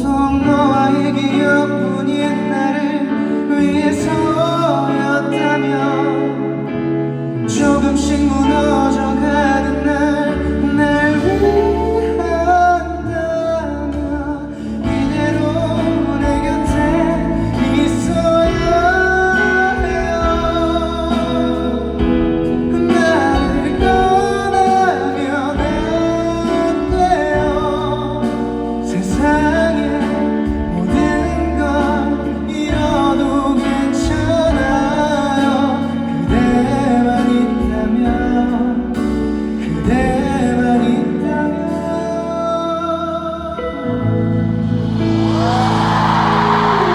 온통 너와의 기억뿐인 나